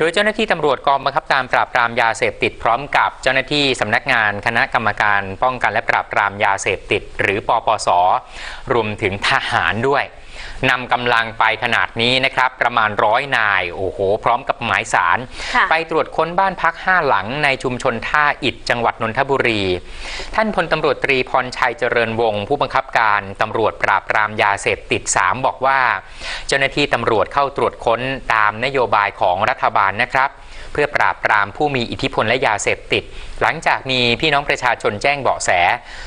โดยเจ้าหน้าที่ตำรวจกองบังคับการปราบปรามยาเสพติดพร้อมกับเจ้าหน้าที่สำนักงานคณะกรรมการป้องกันและปราบปรามยาเสพติด หรือปปส รวมถึงทหารด้วย นำกำลังไปขนาดนี้นะครับ ประมาณร้อยนาย โอ้โห พร้อมกับหมายสารค่ะไปตรวจค้นบ้านพักห้าหลังในชุมชนท่าอิฐจังหวัดนนทบุรี ท่านพลตำรวจตรีพรชัยเจริญวงศ์ผู้บังคับการตำรวจปราบปรามยาเสพติด 3 บอกว่า เจ้าหน้าที่ตำรวจเข้าตรวจค้นตามนโยบายของรัฐบาลนะครับเพื่อปราบปรามผู้มีอิทธิพลและยาเสพติด หลังจากมีพี่น้องประชาชนแจ้งเบาะแส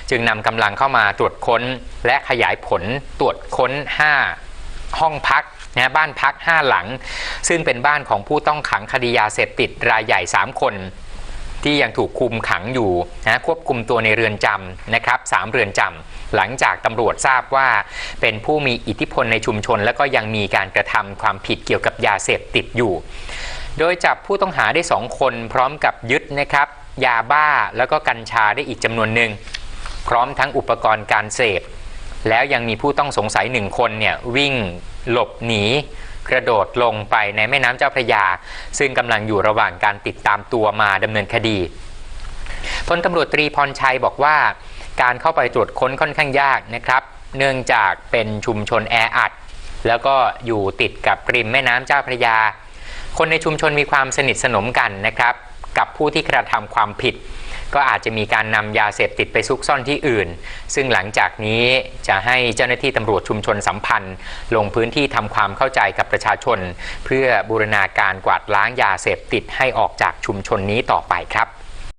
จึงนำกำลังเข้ามาตรวจค้น และขยายผลตรวจค้น 5 ห้องพักนะบ้านพัก 5 หลัง ซึ่งเป็นบ้านของผู้ต้องขังคดียาเสพติดรายใหญ่ 3 คน ที่ยังถูกคุมขังอยู่นะควบคุมตัวในเรือนจำนะครับสามเรือนจำหลังจากตำรวจทราบว่า เป็นผู้มีอิทธิพลในชุมชน และก็ยังมีการกระทำความผิดเกี่ยวกับยาเสพติดอยู่ โดยจับผู้ต้องหาได้2คนพร้อมกับยึดนะครับยาบ้าแล้วก็กัญชาได้อีกจำนวนหนึ่งพร้อมทั้งอุปกรณ์การเสพแล้วยังมีผู้ต้องสงสัยหนึ่งคนเนี่ยวิ่ง หลบหนีกระโดดลงไปในแม่น้ำเจ้าพระยา ซึ่งกำลังอยู่ระหว่างการติดตามตัวมาดำเนินคดีพลตำรวจตรีพรชัยบอกว่า การเข้าไปตรวจค้นค่อนข้างยากนะครับ เนื่องจากเป็นชุมชนแออัด แล้วก็อยู่ติดกับริมแม่น้ำเจ้าพระยา คนในชุมชนมีความสนิทสนมกันนะครับ กับผู้ที่กระทำความผิด ก็อาจจะมีการนำยาเสพติดไปซุกซ่อนที่อื่น ซึ่งหลังจากนี้จะให้เจ้าหน้าที่ตำรวจชุมชนสัมพันธ์ ลงพื้นที่ทำความเข้าใจกับประชาชน เพื่อบูรณาการกวาดล้างยาเสพติดให้ออกจากชุมชนนี้ต่อไปครับ